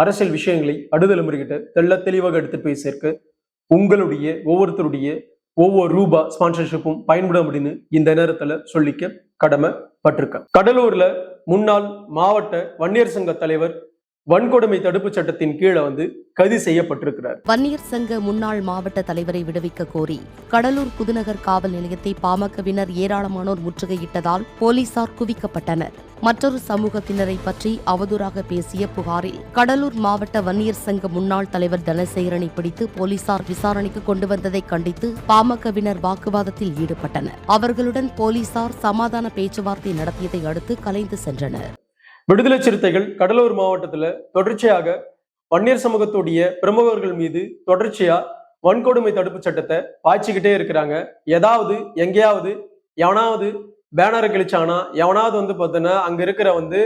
அரசியல் விஷயங்களை அடுதலைமுறைகிட்ட தெள்ள தெளிவாக எடுத்து போய் சேர்க்க உங்களுடைய ஒவ்வொருத்தருடைய ஒவ்வொரு ரூபா ஸ்பான்சர்ஷிப்பும் பயன்படும் அப்படின்னு இந்த நேரத்துல சொல்லிக்க கடமைப்பட்டிருக்கேன். கடலூர்ல முன்னாள் மாவட்ட வன்னியர் சங்க தலைவர் வன்கொடுமை தடுப்புச் சட்டத்தின் கீழே வந்து கைது செய்யப்பட்டிருக்கிறார். வன்னியர் சங்க முன்னாள் மாவட்ட தலைவரை விடுவிக்க கோரி கடலூர் புதுநகர் காவல் நிலையத்தை பாமகவினர் ஏராளமானோர் முற்றுகையிட்டதால் போலீசார் குவிக்கப்பட்டனர். மற்றொரு சமூகத்தினரை பற்றி அவதூறாக பேசிய புகாரில் கடலூர் மாவட்ட வன்னியர் சங்க முன்னாள் தலைவர் தனசேகரனை பிடித்து போலீசார் விசாரணைக்கு கொண்டு வந்ததை கண்டித்து பாமகவினர் வாக்குவாதத்தில் ஈடுபட்டனர். அவர்களுடன் போலீசார் சமாதான பேச்சுவார்த்தை நடத்தியதை அடுத்து கலைந்து சென்றனர். விடுதலை சிறுத்தைகள் கடலூர் மாவட்டத்துல தொடர்ச்சியாக வன்னியர் சமூகத்துடைய பிரமுகர்கள் மீது தொடர்ச்சியா வன்கொடுமை தடுப்பு சட்டத்தை பாய்ச்சிக்கிட்டே இருக்கிறாங்க. ஏதாவது எங்கேயாவது எவனாவது பேனரை கிழிச்சானா எவனாவது வந்து பார்த்தீங்கன்னா அங்க இருக்கிற வந்து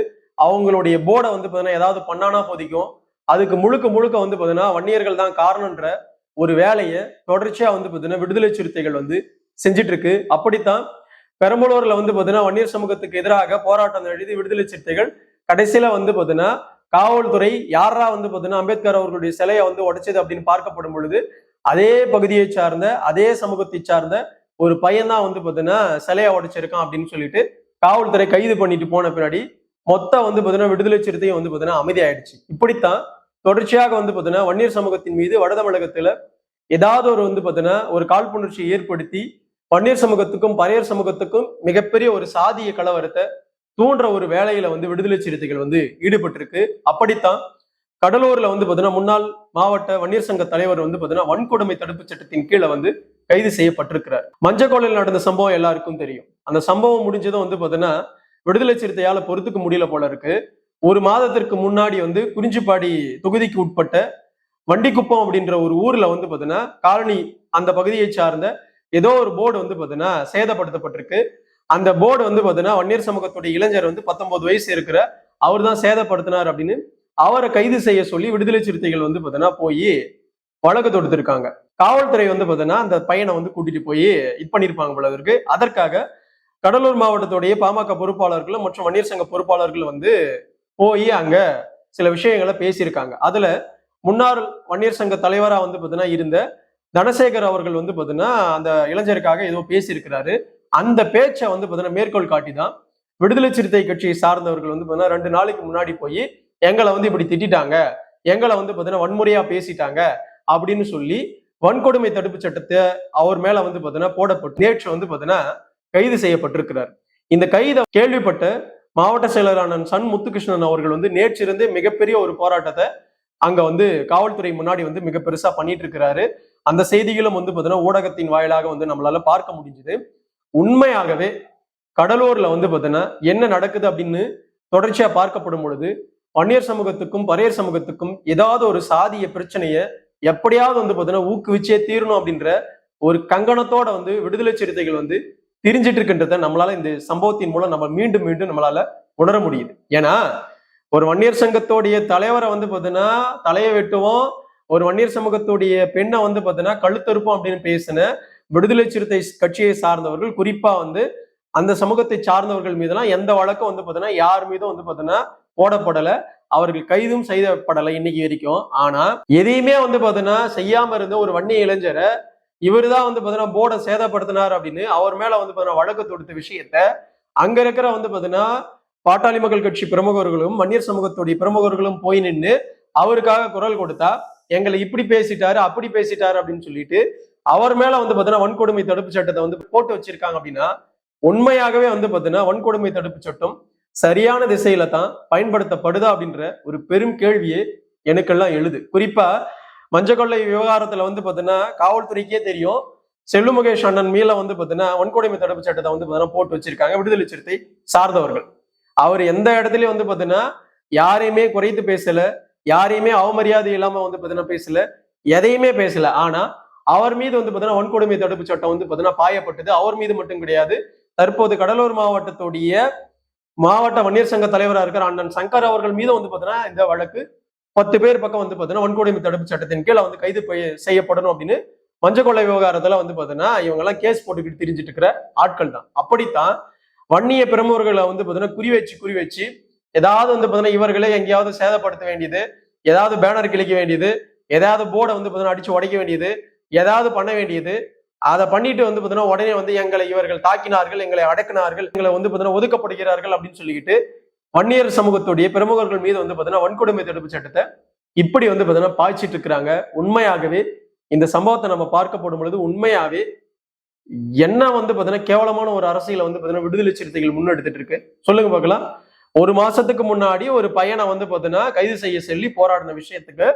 அவங்களுடைய போர்டை வந்து பார்த்தீங்கன்னா ஏதாவது பண்ணானா போதிக்கும். அதுக்கு முழுக்க முழுக்க வந்து பார்த்தீங்கன்னா வன்னியர்கள் தான் காரணம்ன்ற ஒரு வேலையை தொடர்ச்சியா வந்து பார்த்தீங்கன்னா விடுதலை சிறுத்தைகள் வந்து செஞ்சிட்டு இருக்கு அப்படித்தான் பெரம்பலூர்ல வந்து பார்த்தீங்கன்னா வன்னியர் சமூகத்துக்கு எதிராக போராட்டம் எழுதி விடுதலை சிறுத்தைகள் கடைசியில வந்து பார்த்தீங்கன்னா காவல்துறை யாரா வந்து பார்த்தீங்கன்னா அம்பேத்கர் அவர்களுடைய சிலையை வந்து உடைச்சது அப்படின்னு பார்க்கப்படும் பொழுது அதே பகுதியை சார்ந்த அதே சமூகத்தை சார்ந்த ஒரு பையன் தான் வந்து பார்த்தீங்கன்னா சிலையை உடைச்சிருக்கான் அப்படின்னு சொல்லிட்டு காவல்துறை கைது பண்ணிட்டு போன பின்னாடி மொத்தம் வந்து பார்த்தீங்கன்னா விடுதலை சிறுத்தையும் வந்து பார்த்தீங்கன்னா அமைதியாயிடுச்சு. இப்படித்தான் தொடர்ச்சியாக வந்து பார்த்தீங்கன்னா வன்னியர் சமூகத்தின் மீது வட தமிழகத்துல ஏதாவது ஒரு வந்து பார்த்தீங்கன்னா ஒரு காழ்ப்புணர்ச்சியை ஏற்படுத்தி வன்னியர் சமூகத்துக்கும் பறையர் சமூகத்துக்கும் மிகப்பெரிய ஒரு சாதிய கலவரத்தை தூண்டுற ஒரு வேலையில வந்து விடுதலை சிறுத்தைகள் வந்து ஈடுபட்டிருக்கு. அப்படித்தான் கடலூர்ல வந்து பாத்தீங்கன்னா முன்னாள் மாவட்ட வன்னியர் சங்க தலைவர் வந்து பாத்தீங்கன்னா வன்கொடுமை தடுப்பு சட்டத்தின் கீழே வந்து கைது செய்யப்பட்டிருக்கிறார். மஞ்சக்கோளையில் நடந்த சம்பவம் எல்லாருக்கும் தெரியும். அந்த சம்பவம் முடிஞ்சதும் வந்து பாத்தீங்கன்னா விடுதலை சிறுத்தையால பொறுத்துக்க முடியல போல இருக்கு. ஒரு மாதத்திற்கு முன்னாடி வந்து குறிஞ்சிப்பாடி தொகுதிக்கு உட்பட்ட வண்டிக்குப்பம் அப்படின்ற ஒரு ஊர்ல வந்து பாத்தீங்கன்னா காலனி அந்த பகுதியை சார்ந்த ஏதோ ஒரு போர்டு வந்து பாத்தீங்கன்னா சேதப்படுத்தப்பட்டிருக்கு. அந்த போர்டு வந்து பார்த்தீங்கன்னா வன்னியர் சமூகத்துடைய இளைஞர் வந்து பத்தொன்பது வயசு இருக்கிற அவர் தான் சேதப்படுத்தினார் அப்படின்னு அவரை கைது செய்ய சொல்லி விடுதலை சிறுத்தைகள் வந்து பார்த்தீங்கன்னா போய் வழக்கு தொடுத்திருக்காங்க. காவல்துறை வந்து பார்த்தீங்கன்னா அந்த பையனை வந்து கூட்டிட்டு போய் இது பண்ணியிருப்பாங்க போல இருக்கு. அதற்காக கடலூர் மாவட்டத்துடைய பாமக பொறுப்பாளர்களும் மற்றும் வன்னியர் சங்க பொறுப்பாளர்கள் வந்து போய் அங்க சில விஷயங்களை பேசியிருக்காங்க. அதுல முன்னாள் வன்னியர் சங்க தலைவரா வந்து பார்த்தீங்கன்னா இருந்த தனசேகர் அவர்கள் வந்து பார்த்தீங்கன்னா அந்த இளைஞருக்காக ஏதோ பேசியிருக்கிறாரு. அந்த பேச்சை வந்து பாத்தீங்கன்னா மேற்கோள் காட்டி தான் விடுதலை சிறுத்தை கட்சியை சார்ந்தவர்கள் வந்து பாத்தீங்கன்னா ரெண்டு நாளைக்கு முன்னாடி போய் எங்களை வந்து இப்படி திட்டாங்க எங்களை வந்து பாத்தீங்கன்னா வன்முறையா பேசிட்டாங்க அப்படின்னு சொல்லி வன்கொடுமை தடுப்பு சட்டத்தை அவர் மேல வந்து பாத்தீங்கன்னா போடப்பட்டு நேற்று வந்து பாத்தீங்கன்னா கைது செய்யப்பட்டிருக்கிறார். இந்த கைதை கேள்விப்பட்ட மாவட்ட செயலரான சன் முத்துகிருஷ்ணன் அவர்கள் வந்து நேற்றிருந்து மிகப்பெரிய ஒரு போராட்டத்தை அங்க வந்து காவல்துறை முன்னாடி வந்து மிக பெருசா பண்ணிட்டு இருக்கிறாரு. அந்த செய்திகளும் வந்து பாத்தீங்கன்னா ஊடகத்தின் வாயிலாக வந்து நம்மளால பார்க்க முடிஞ்சுது. உண்மையாகவே கடலூர்ல வந்து பார்த்தீங்கன்னா என்ன நடக்குது அப்படின்னு தொடர்ச்சியா பார்க்கப்படும் பொழுது வன்னியர் சமூகத்துக்கும் பரையர் சமூகத்துக்கும் ஏதாவது ஒரு சாதிய பிரச்சனைய எப்படியாவது வந்து பார்த்தீங்கன்னா ஊக்குவிச்சே தீரணும் அப்படின்ற ஒரு கங்கணத்தோட வந்து விடுதலை சிறுத்தைகள் வந்து திரிஞ்சிட்டு இருக்கின்றத நம்மளால இந்த சம்பவத்தின் மூலம் நம்ம மீண்டும் மீண்டும் நம்மளால உணர முடியுது. ஏன்னா ஒரு வன்னியர் சங்கத்தோடைய தலைவரை வந்து பார்த்தீங்கன்னா தலையை வெட்டுவோம் ஒரு வன்னியர் சமூகத்துடைய பெண்ணை வந்து பார்த்தீங்கன்னா கழுத்தறுப்போம் அப்படின்னு பேசின விடுதலை சிறுத்தை கட்சியை சார்ந்தவர்கள் குறிப்பா வந்து அந்த சமூகத்தை சார்ந்தவர்கள் மீதெல்லாம் எந்த வழக்கம் வந்து பாத்தீங்கன்னா யார் மீதும் வந்து பாத்தீங்கன்னா போடப்படல. அவர்கள் கைதும் செய்யப்படலை இன்னைக்கு வரைக்கும். ஆனா எதையுமே வந்து பாத்தீங்கன்னா செய்யாம இருந்த ஒரு வன்னிய இளைஞரை இவர் தான் வந்து பாத்தீங்கன்னா போர்டை சேதப்படுத்தினார் அப்படின்னு அவர் மேல வந்து பாத்தீங்கன்னா வழக்கு தொடுத்த விஷயத்த அங்க இருக்கிற வந்து பாத்தீங்கன்னா பாட்டாளி மக்கள் கட்சி பிரமுகர்களும் வன்னியர் சமூகத்துடைய பிரமுகர்களும் போய் நின்று அவருக்காக குரல் கொடுத்தா எங்களை இப்படி பேசிட்டாரு அப்படி பேசிட்டாரு அப்படின்னு சொல்லிட்டு அவர் மேல வந்து பாத்தீங்கன்னா வன்கொடுமை தடுப்பு சட்டத்தை வந்து போட்டு வச்சிருக்காங்க அப்படின்னா உண்மையாகவே வந்து பாத்தீங்கன்னா வன்கொடுமை தடுப்பு சட்டம் சரியான திசையில தான் பயன்படுத்தப்படுதா அப்படின்ற ஒரு பெரும் கேள்வியே எனக்கெல்லாம் எழுது. குறிப்பா மஞ்சக்கொள்ளை விவகாரத்துல வந்து பாத்தீங்கன்னா காவல்துறைக்கே தெரியும் செல்லு முகேஷ் அண்ணன் மீள வந்து பாத்தீங்கன்னா வன்கொடுமை தடுப்பு சட்டத்தை வந்து பாத்தீங்கன்னா போட்டு வச்சிருக்காங்க விடுதலை சிறுத்தை சார்ந்தவர்கள். அவர் எந்த இடத்துலயும் வந்து பாத்தீங்கன்னா யாரையுமே குறைத்து பேசல யாரையுமே அவமரியாதை இல்லாம வந்து பாத்தீங்கன்னா பேசல எதையுமே பேசல. ஆனா அவர் மீது வந்து பார்த்தீங்கன்னா வன்கொடுமை தடுப்பு சட்டம் வந்து பார்த்தீங்கன்னா பாயப்பட்டது. அவர் மீது மட்டும் கிடையாது. தற்போது கடலூர் மாவட்டத்துடைய மாவட்ட வன்னியர் சங்க தலைவராக இருக்கிற அண்ணன் சங்கர் அவர்கள் மீது வந்து பார்த்தீங்கன்னா இந்த வழக்கு பத்து பேர் பக்கம் வந்து பார்த்தீங்கன்னா வன்கொடுமை தடுப்பு சட்டத்தின் கீழே வந்து கைது செய்யப்படணும் அப்படின்னு மஞ்சக்கொள்ளை விவகாரத்துல வந்து பார்த்தீங்கன்னா இவங்க எல்லாம் கேஸ் போட்டுக்கிட்டு தெரிஞ்சிட்டு இருக்கிற ஆட்கள் தான். அப்படித்தான் வன்னிய பிரமுகர்களை வந்து பார்த்தீங்கன்னா குறி வச்சு குறி வச்சு ஏதாவது வந்து பார்த்தீங்கன்னா இவர்களே எங்கேயாவது சேதப்படுத்த வேண்டியது ஏதாவது பேனர் கிழிக்க வேண்டியது ஏதாவது போர்டை வந்து பார்த்தீங்கன்னா அடிச்சு உடைக்க வேண்டியது ஏதாவது பண்ண வேண்டியது. அதை பண்ணிட்டு வந்து பார்த்தீங்கன்னா உடனே வந்து எங்களை இவர்கள் தாக்கினார்கள் எங்களை அடக்கினார்கள் எங்களை வந்து பார்த்தீங்கன்னா ஒதுக்கப்படுகிறார்கள் அப்படின்னு சொல்லிக்கிட்டு வன்னியர் சமூகத்துடைய பிரமுகர்கள் மீது வந்து பார்த்தீங்கன்னா வன்கொடுமை தடுப்பு சட்டத்தை இப்படி வந்து பார்த்தீங்கன்னா பாய்ச்சிட்டு இருக்கிறாங்க. உண்மையாகவே இந்த சம்பவத்தை நம்ம பார்க்கப்படும் பொழுது உண்மையாவே என்ன வந்து பார்த்தீங்கன்னா கேவலமான ஒரு அரசியலை வந்து பார்த்தீங்கன்னா விடுதலை சிறுத்தைகள் முன்னெடுத்துட்டு இருக்கு. சொல்லுங்க பார்க்கலாம். ஒரு மாசத்துக்கு முன்னாடி ஒரு பையனை வந்து பார்த்தீங்கன்னா கைது செய்ய சொல்லி போராடின விஷயத்துக்கு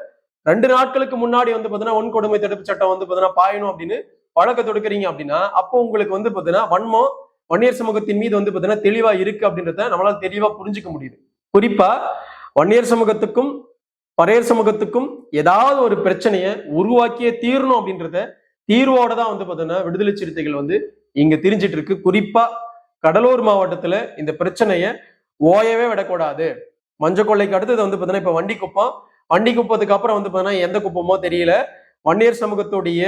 ரெண்டு நாட்களுக்கு முன்னாடி வந்து பாத்தீங்கன்னா வன்கொடுமை தடுப்பு சட்டம் வந்து பாத்தீங்கன்னா பாயணும் அப்படின்னு வழக்க தொடுக்கிறீங்க அப்படின்னா அப்போ உங்களுக்கு வந்து பாத்தீங்கன்னா வன்மம் வன்னியர் சமூகத்தின் மீது வந்து பாத்தீங்கன்னா தெளிவா இருக்கு அப்படின்றத நம்மளால தெளிவா புரிஞ்சுக்க முடியுது. குறிப்பா வன்னியர் சமூகத்துக்கும் பறையர் சமூகத்துக்கும் ஏதாவது ஒரு பிரச்சனையை உருவாக்கியே தீரணும் அப்படின்றத தீர்வோட தான் வந்து பாத்தீங்கன்னா விடுதலை சிறுத்தைகள் வந்து இங்க தெரிஞ்சிட்டு இருக்கு. குறிப்பா கடலூர் மாவட்டத்துல இந்த பிரச்சனையை ஓயவே விடக்கூடாது. மஞ்சள் கொள்ளைக்கு அடுத்தது வந்து பாத்தீங்கன்னா இப்ப வண்டி குப்பம் வண்டி குப்பத்துக்கு அப்புறம் வந்து பாத்தீங்கன்னா எந்த குப்பமோ தெரியல. வன்னியர் சமூகத்துடைய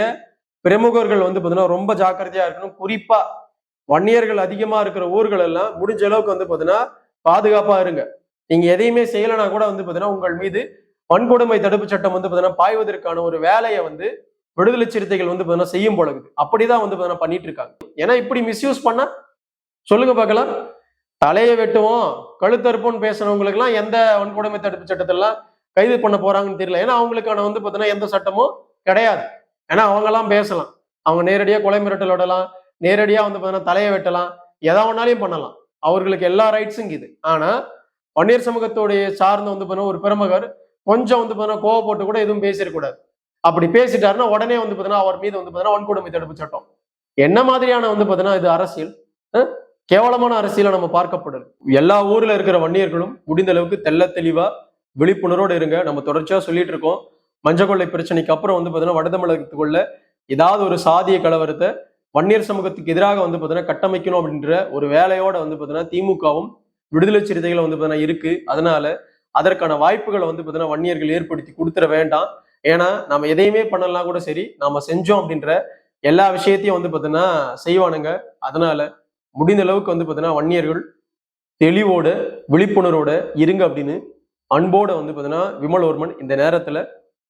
பிரமுகர்கள் வந்து பாத்தீங்கன்னா ரொம்ப ஜாக்கிரதையா இருக்கணும். குறிப்பா வன்னியர்கள் அதிகமா இருக்கிற ஊர்கள் எல்லாம் முடிஞ்ச அளவுக்கு வந்து பாத்தீங்கன்னா பாதுகாப்பா இருங்க. நீங்க எதையுமே செய்யலைன்னா கூட வந்து பாத்தீங்கன்னா உங்கள் மீது வன்கொடுமை தடுப்பு சட்டம் வந்து பாத்தீங்கன்னா பாய்வதற்கான ஒரு வேலையை வந்து விடுதலை சிறுத்தைகள் வந்து பாத்தீங்கன்னா செய்யும் போலகுது அப்படிதான் வந்து பார்த்தீங்கன்னா பண்ணிட்டு இருக்காங்க. ஏன்னா இப்படி மிஸ்யூஸ் பண்ணா சொல்லுங்க பார்க்கலாம். தலையை வெட்டுவோம் கழுத்தறுப்போம்னு பேசுறவங்களுக்கு எல்லாம் எந்த வன்கொடுமை தடுப்பு சட்டத்தெல்லாம் கைது பண்ண போறாங்கன்னு தெரியல. ஏன்னா அவங்களுக்கான வந்து பார்த்தீங்கன்னா எந்த சட்டமும் கிடையாது. ஏன்னா அவங்க எல்லாம் பேசலாம். அவங்க நேரடியாக கொலை மிரட்டல் விடலாம். நேரடியாக வந்து பார்த்தீங்கன்னா தலையை வெட்டலாம். எதா வேணாலையும் பண்ணலாம். அவர்களுக்கு எல்லா ரைட்ஸும் இது. ஆனா வன்னியர் சமூகத்துடைய சார்ந்த வந்து பார்த்தீங்கன்னா ஒரு பெருமகர் கொஞ்சம் வந்து பார்த்தீங்கன்னா கோவப்பட்டு கூட எதுவும் பேசிடக்கூடாது. அப்படி பேசிட்டாருன்னா உடனே வந்து பார்த்தீங்கன்னா அவர் மீது வந்து பார்த்தீங்கன்னா வன்கொடுமை தடுப்பு சட்டம். என்ன மாதிரியான வந்து பார்த்தீங்கன்னா இது அரசியல்? கேவலமான அரசியலை நம்ம பார்க்கப்படுது. எல்லா ஊர்ல இருக்கிற வன்னியர்களும் முடிந்த அளவுக்கு தெள்ள தெளிவா விழிப்புணர்வோடு இருங்க. நம்ம தொடர்ச்சியாக சொல்லிட்டு இருக்கோம். மஞ்சக்கொள்ளை பிரச்சனைக்கு அப்புறம் வந்து பார்த்தீங்கன்னா வடதமிழகத்துக்குள்ள ஏதாவது ஒரு சாதிய கலவரத்தை வன்னியர் சமூகத்துக்கு எதிராக வந்து பார்த்தீங்கன்னா கட்டமைக்கணும் அப்படின்ற ஒரு வேலையோட வந்து பார்த்தீங்கன்னா திமுகவும் விடுதலை சிறுத்தைகள் வந்து பார்த்தீங்கன்னா இருக்கு. அதனால அதற்கான வாய்ப்புகளை வந்து பார்த்தீங்கன்னா வன்னியர்கள் ஏற்படுத்தி கொடுத்துட வேண்டாம். ஏன்னா நம்ம எதையுமே பண்ணலாம் கூட சரி நாம செஞ்சோம் அப்படின்ற எல்லா விஷயத்தையும் வந்து பார்த்தீங்கன்னா செய்வானுங்க. அதனால முடிந்த அளவுக்கு வந்து பார்த்தீங்கன்னா வன்னியர்கள் தெளிவோட விழிப்புணர்வோட இருங்க அப்படின்னு அன்போட வந்து பார்த்தீங்கன்னா விமலவர்மன் இந்த நேரத்துல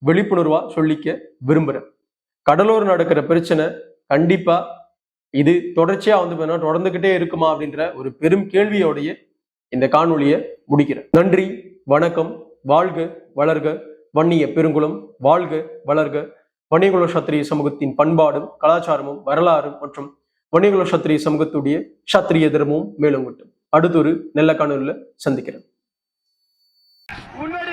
விழிப்புணர்வா சொல்லிக்க விரும்புறேன். கடலூர் நடக்கிற பிரச்சனை கண்டிப்பா இது தொடர்ச்சியா வந்து பார்த்தீங்கன்னா தொடர்ந்துகிட்டே இருக்குமா அப்படின்ற ஒரு பெரும் கேள்வியோடைய இந்த காணொலியை முடிக்கிறேன். நன்றி வணக்கம் வாழ்க வளர்க வன்னிய பெருங்குளம் வாழ்க வளர்க. வன்னியகுல சத்திரிய சமூகத்தின் பண்பாடும் கலாச்சாரமும் வரலாறும் மற்றும் வன்னியகுல சத்திரிய சமூகத்துடைய சத்திரிய தர்மமும் மேலும் அடுத்த ஒரு நல்ல காணொலியில் சந்திக்கிறேன். Una